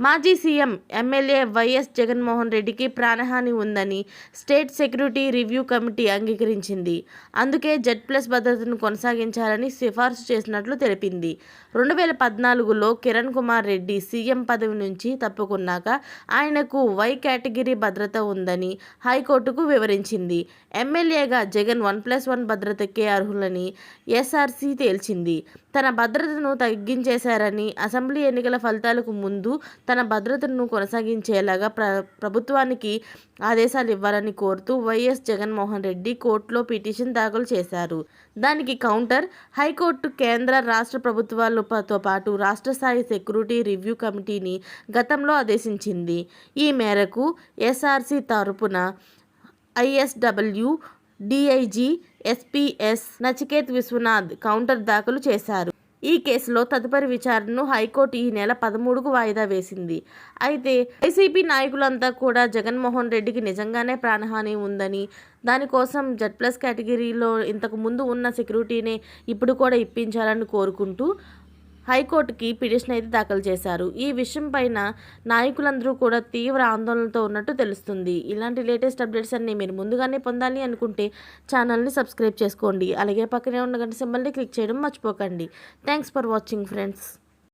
మాజీ CM MLA YS Jaganmohan రెడ్డికి ప్రాణహాని ఉందని స్టేట్ సెక్యూరిటీ రివ్యూ కమిటీ అంగీకరించింది. అందుకే జెడ్ ప్లస్ భద్రతను కొనసాగించాలని సిఫార్సు చేసినట్లు తెలిపింది. రెండు వేల పద్నాలుగులో కిరణ్ కుమార్ రెడ్డి సీఎం పదవి నుంచి తప్పుకున్నాక ఆయనకు వై కేటగిరీ భద్రత ఉందని హైకోర్టుకు వివరించింది. ఎమ్మెల్యేగా జగన్ వన్ ప్లస్ వన్ భద్రతకే అర్హులని ఎస్ఆర్సీ తేల్చింది. తన భద్రతను తగ్గించేశారని అసెంబ్లీ ఎన్నికల ఫలితాలకు ముందు తన భద్రతను కొనసాగించేలాగా ప్ర ప్రభుత్వానికి ఆదేశాలు ఇవ్వాలని కోరుతూ వైఎస్ జగన్మోహన్ రెడ్డి కోర్టులో పిటిషన్ దాఖలు చేశారు. దానికి కౌంటర్ హైకోర్టు కేంద్ర రాష్ట్ర ప్రభుత్వాలతో పాటు రాష్ట్ర స్థాయి సెక్యూరిటీ రివ్యూ కమిటీని గతంలో ఆదేశించింది. ఈ మేరకు ఎస్ఆర్సి తరపున ISW DIG SPS Nachiket Vishwanath counter దాఖలు చేశారు. ఈ కేసులో తదుపరి విచారణను హైకోర్టు ఈ నెల పదమూడుకు వాయిదా వేసింది. అయితే వైసీపీ నాయకులంతా కూడా జగన్మోహన్ రెడ్డికి నిజంగానే ప్రాణహాని ఉందని దానికోసం జెడ్ ప్లస్ కేటగిరీలో ఇంతకు ముందు ఉన్న సెక్యూరిటీనే ఇప్పుడు కూడా ఇప్పించాలని కోరుకుంటూ హైకోర్టుకి పిటిషన్ అయితే దాఖలు చేశారు. ఈ విషయం పైన నాయకులందరూ కూడా తీవ్ర ఆందోళనతో ఉన్నట్టు తెలుస్తుంది. ఇలాంటి లేటెస్ట్ అప్డేట్స్ అన్ని మీరు ముందుగానే పొందాలి అనుకుంటే ఛానల్ని సబ్స్క్రైబ్ చేసుకోండి. అలాగే పక్కనే ఉన్న గంట సింబల్ని క్లిక్ చేయడం మర్చిపోకండి. Thanks for watching friends.